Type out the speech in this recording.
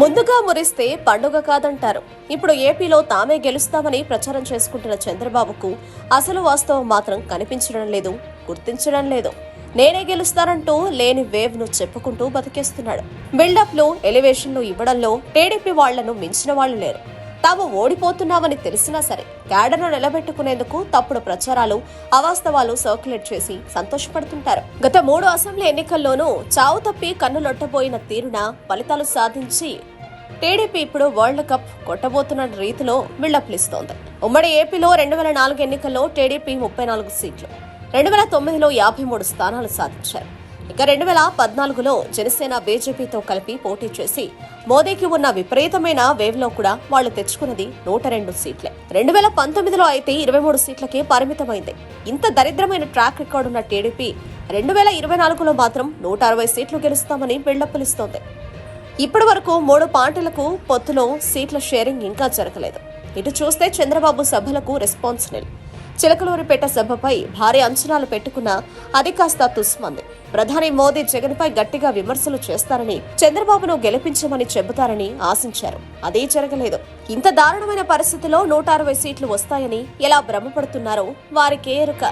ముందుగా మురిస్తే పండుగ కాదంటారు. ఇప్పుడు ఏపీలో తామే గెలుస్తామని ప్రచారం చేసుకుంటున్న చంద్రబాబుకు అసలు వాస్తవం మాత్రం కనిపించడం లేదు గుర్తించడం లేదు. నేనే గెలుస్తానంటూ లేని వేవ్ను చెప్పుకుంటూ బతికేస్తున్నాడు. బిల్డప్లో ఎలివేషన్లు ఇవ్వడంలో టీడీపీ వాళ్ళను మించిన వాళ్ళు లేరు. తాము ఓడిపోతున్నామని తెలిసినా సరే క్యాడర్ను నిలబెట్టుకునేందుకు తప్పుడు ప్రచారాలు అవాస్తవాలు సర్క్యులేట్ చేసి సంతోషపడుతుంటారు. గత మూడు అసెంబ్లీ ఎన్నికల్లోనూ చావు తప్పి కన్నులొట్టబోయిన తీరున ఫలితాలు సాధించి టీడీపీ ఇప్పుడు వరల్డ్ కప్ కొట్టబోతున్న రీతిలో విళ్ళప్లిస్తోంది ఉమ్మడి ఏపీలో రెండు వేల నాలుగు ఎన్నికల్లో టీడీపీ ముప్పై నాలుగు సీట్లు రెండు వేల తొమ్మిదిలో యాభై మూడు స్థానాలు సాధించారు. ఇక రెండు వేల పద్నాలుగులో జనసేన బీజేపీతో కలిపి పోటీ చేసి మోదీకి ఉన్న విపరీతమైన వేవ్లో కూడా వాళ్ళు తెచ్చుకున్నది నూట రెండు సీట్లే. రెండు వేల పంతొమ్మిదిలో అయితే ఇరవై మూడు సీట్లకే పరిమితమైంది. ఇంత దరిద్రమైన ట్రాక్ రికార్డు ఉన్న టీడీపీ రెండు వేల ఇరవై నాలుగులో మాత్రం నూట అరవై సీట్లు గెలుస్తామని బిల్డప్పులిస్తోంది ఇప్పటి వరకు మూడు పార్టీలకు పొత్తులో సీట్ల షేరింగ్ ఇంకా జరగలేదు. ఇటు చూస్తే చంద్రబాబు సభలకు రెస్పాన్స్ నిల్. చిలకలూరిపేట సభపై భారీ అంచనాలు పెట్టుకున్న అది కాస్త తుస్మంది. ప్రధాని మోదీ జగన్పై గట్టిగా విమర్శలు చేస్తారని చంద్రబాబును గెలిపించమని చెబుతారని ఆశించారు. అదే జరగలేదు. ఇంత దారుణమైన పరిస్థితిలో నూట అరవై సీట్లు వస్తాయని ఎలా భ్రమపడుతున్నారో వారికే ఎరుక.